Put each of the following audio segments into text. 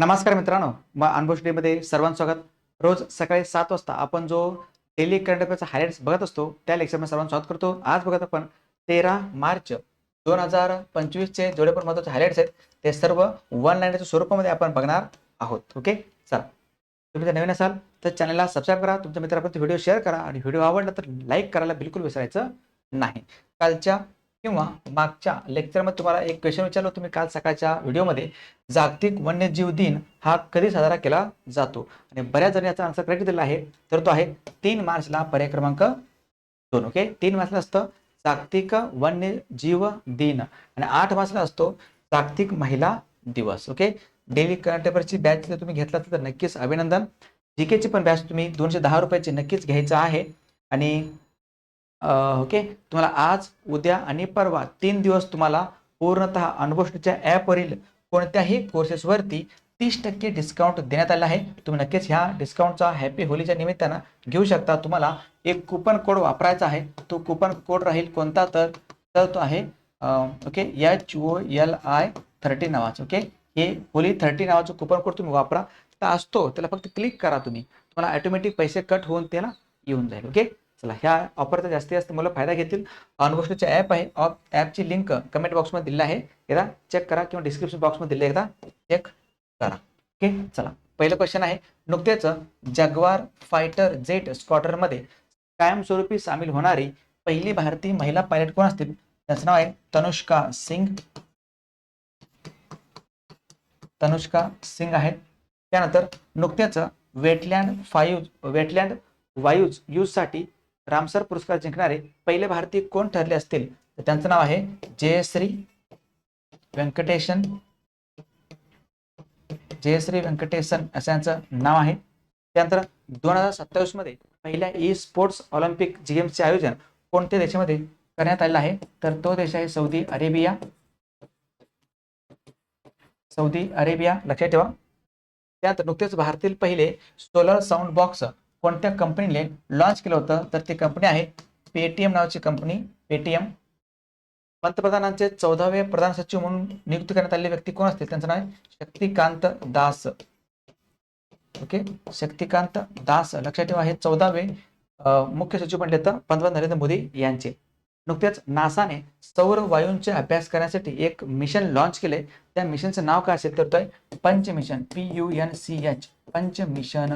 नमस्कार मित्रांनो मग अनबोश डेमध्ये सर्वांचं स्वागत. रोज सकाळी सात वाजता आपण जो डेली करंट अफेअरचा हायलाइट्स बघत असतो त्या लेक्चरमध्ये सर्वांचं स्वागत करतो. आज बघत आपण तेरा मार्च दोन हजार पंचवीसचे जेवढे पण महत्त्वाचे हायलाइट्स आहेत ते सर्व वन लाईनच्या स्वरूपामध्ये आपण बघणार आहोत. ओके चला. तुम्ही जर नवीन असाल तर चॅनलला सबस्क्राईब करा. तुमच्या मित्रापर्यंत व्हिडिओ शेअर करा. आणि व्हिडिओ आवडला तर लाईक करायला बिलकुल विसरायचं नाही. कालच्या किंवा मागच्या लेक्चरमध्ये तुम्हाला एक क्वेश्चन विचारलो तुम्ही काल सकाळच्या व्हिडिओमध्ये जागतिक वन्यजीव दिन हा कधी साजरा केला जातो? आणि बऱ्याच जण याचा आन्सर करेक्ट दिला आहे. तर तो आहे तीन मार्चला पर्याय क्रमांक दोन ओके तीन मार्चला असतं जागतिक वन्यजीव दिन आणि आठ मार्चला असतो जागतिक महिला दिवस ओके डेली करंट अफेअरची बॅच जर तुम्ही घेतला तर नक्कीच अभिनंदन. जी केची पण बॅच तुम्ही दोनशे दहा रुपयाची नक्कीच घ्यायचं आहे. आणि ओके? तुम्हाला आज उद्या आणि परवा तीन दिवस तुम्हाला पूर्णतः अनुभवच्या ॲपवरील कोणत्याही कोर्सेसवरती तीस टक्के डिस्काउंट देण्यात आला आहे. तुम्ही नक्कीच ह्या डिस्काउंटचा हॅपी होलीच्या निमित्तानं घेऊ शकता. तुम्हाला एक कुपन कोड वापरायचा आहे. तो कुपन कोड राहील कोणता? तर तर तो आहे okay? H O L I thirty नावाचं ओके? हे होली थर्टी नावाचं कुपन कोड तुम्ही वापरा. तर असतो त्याला फक्त क्लिक करा तुम्ही. तुम्हाला ऑटोमॅटिक पैसे कट होऊन त्याला येऊन जाईल ओके? चला ह्या ऑफरचा जास्तीत जास्त मुलं फायदा घेतील. अनगोष्टचे ॲप आहे. ॲपची लिंक कमेंट बॉक्समध्ये दिलेला आहे. एकदा चेक करा किंवा डिस्क्रिप्शन बॉक्समध्ये दिले एकदा चेक करा. ओके चला पहिलं क्वेश्चन आहे. नुकतेच जगवार फायटर जेट स्कॉटरमध्ये कायमस्वरूपी सामील होणारी पहिली भारतीय महिला पायलट कोण असतील? त्याचं नाव आहे तनुष्का सिंग. तनुष्का सिंग आहेत. त्यानंतर नुकत्याच वेटलँड फायूज वेटलँड वायूज यूजसाठी रामसर पुरस्कार जिंकणारे पहिले भारतीय कोण ठरले असतील? तर त्यांचं नाव आहे जयश्री व्यंकटेशन. जयश्री व्यंकटेशन असं यांचं नाव आहे. त्यानंतर दोन हजार सत्तावीसमध्ये पहिल्या ई स्पोर्ट्स ऑलिम्पिक चे आयोजन कोणत्या देशामध्ये करण्यात आलेलं आहे? तर तो देश आहे सौदी अरेबिया. सौदी अरेबिया लक्षात ठेवा. त्यानंतर नुकतेच भारतातील पहिले सोलर साऊंड बॉक्स कोणत्या कंपनीने लॉन्च केलं होतं? तर ती कंपनी आहे पेटीएम नावाची कंपनी पेटीएम पंतप्रधानांचे चौदावे प्रधान सचिव म्हणून नियुक्त करण्यात आलेले व्यक्ती कोण असतील? त्यांचं नाव आहे शक्तिकांत दास. ओके? शक्तिकांत दास. लक्षात ठेवा हे चौदावे अं, मुख्य सचिव बनले तर पंतप्रधान नरेंद्र मोदी यांचे. नुकत्याच नासाने सौर वायूंचे अभ्यास करण्यासाठी एक मिशन लॉन्च केले. त्या मिशनचं नाव काय असेल? तर तो punch mission P U N C H punch mission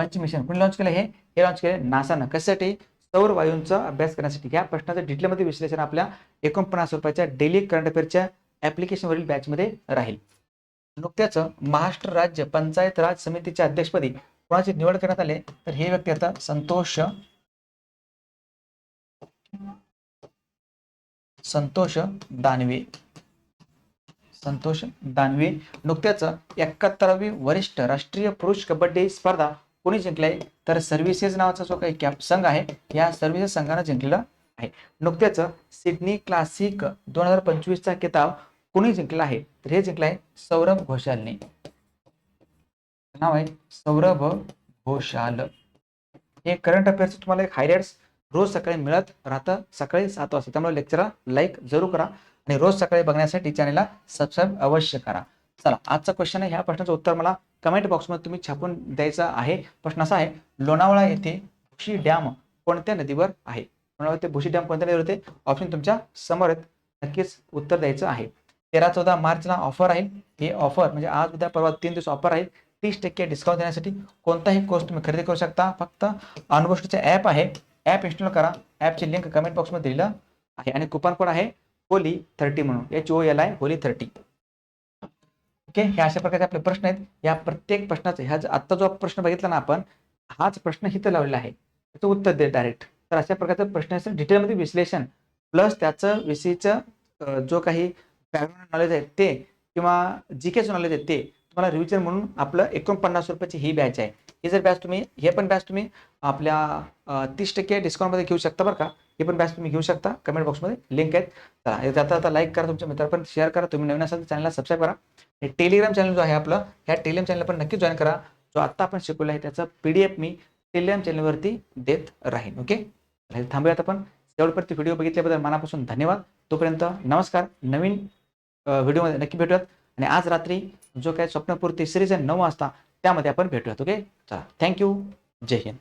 punch mission कोणी लॉन्च केलं हे? हे लॉन्च केले नासानं. कशासाठी? सौर वायूंचा अभ्यास करण्यासाठी. या प्रश्नाचं डिटेलमध्ये विश्लेषण आपल्या एकोणपन्नास रुपयाच्या डेली करंट अफेअरच्या ऍप्लिकेशनवरील बॅचमध्ये राहील. नुकत्याच महाराष्ट्र राज्य पंचायत राज समितीच्या अध्यक्षपदी कोणाची निवड करण्यात आले? तर हे व्यक्ती आता संतोष संतोष दानवे. संतोष दानवे. नुकत्याच एकाहत्तरावी वरिष्ठ राष्ट्रीय पुरुष कबड्डी स्पर्धा कोणी जिंकलंय? तर सर्व्हिसेस नावाचा जो काही कॅप संघ आहे या सर्व्हिसेस संघानं जिंकलेला आहे. नुकत्याच सिडनी क्लासिक दोन हजार पंचवीसचा किताब कोणी जिंकला आहे? तर हे जिंकलं आहे सौरभ घोषालने. नाव आहे सौरभ घोषाल. हे करंट अफेअर्स तुम्हाला एक हायलाइट्स रोज सकाळी मिळत राहतं सकाळी सात वाजता. त्यामुळे लेक्चरला लाईक जरूर करा आणि रोज सकाळी बघण्यासाठी चॅनलला सबस्क्राईब अवश्य करा. चला आजचा क्वेश्चन आहे. ह्या प्रश्नाचं उत्तर मला कमेंट बॉक्समध्ये तुम्ही छापून द्यायचं आहे. प्रश्न असा आहे लोणावळा येथे भुशी डॅम कोणत्या नदीवर आहे? लोणावळा येथे भुशी डॅम कोणत्या नदीवर होते ऑप्शन तुमच्यासमोर आहेत. नक्कीच उत्तर द्यायचं आहे. तेरा चौदा मार्चला ऑफर आहे. हे ऑफर म्हणजे आज उद्या परवा तीन दिवस ऑफर आहे. तीस टक्के डिस्काउंट देण्यासाठी कोणताही कोर्स तुम्ही खरेदी करू शकता. फक्त अनुभवचं ॲप आहे. ॲप इन्स्टॉल करा. ॲपची लिंक कमेंट बॉक्समध्ये दिलेलं आहे. आणि कुपन कोड आहे होली थर्टी म्हणून. H O L I Holi thirty okay? हे अशा प्रकारचे आपले प्रश्न आहेत. या प्रत्येक प्रश्नाचं ह्या जो- आत्ता जो प्रश्न बघितला ना आपण हाच प्रश्न इथं लावलेला आहे. त्याचं उत्तर दे डायरेक्ट तर अशा प्रकारचं प्रश्नाचं डिटेलमध्ये विश्लेषण. प्लस त्याचं विषयीचं जो काही बॅकग्राऊंड नॉलेज आहे ते किंवा जी केचं नॉलेज आहे ते तुम्हाला रिव्हिजन म्हणून आपलं एकोणपन्नास रुपयाची ही बॅच आहे. ही जर बॅच तुम्ही हे पण बॅच तुम्ही आपल्या तीस टक्के डिस्काउंटमध्ये घेऊ शकता बरं का. हे पण बॅच तुम्ही घेऊ शकता. कमेंट बॉक्समध्ये लिंक आहेत. चला आता लाईक करा तुमच्या मित्रांपर्यंत शेअर करा. तुम्ही नवीन असाल तर चॅनलला सबस्क्राईब करा. हे टेलिग्राम चॅनल जो आहे आपलं ह्या टेलिग्राम चॅनल पण नक्की जॉईन करा. जो आत्ता आपण शिकवला आहे त्याचा पी डी एफ मी टेलिग्राम चॅनलवरती देत राहीन ओके थांबूयात आपण. तेवढपर्यंत व्हिडिओ बघितल्याबद्दल मनापासून धन्यवाद. तोपर्यंत नमस्कार. नवीन व्हिडिओमध्ये नक्की भेटूयात. आणि आज रात्री जो काय स्वप्नपूर्ती सिरीज आहे नऊ वाजता त्यामध्ये आपण भेटूयात ओके चला थँक्यू जय हिंद.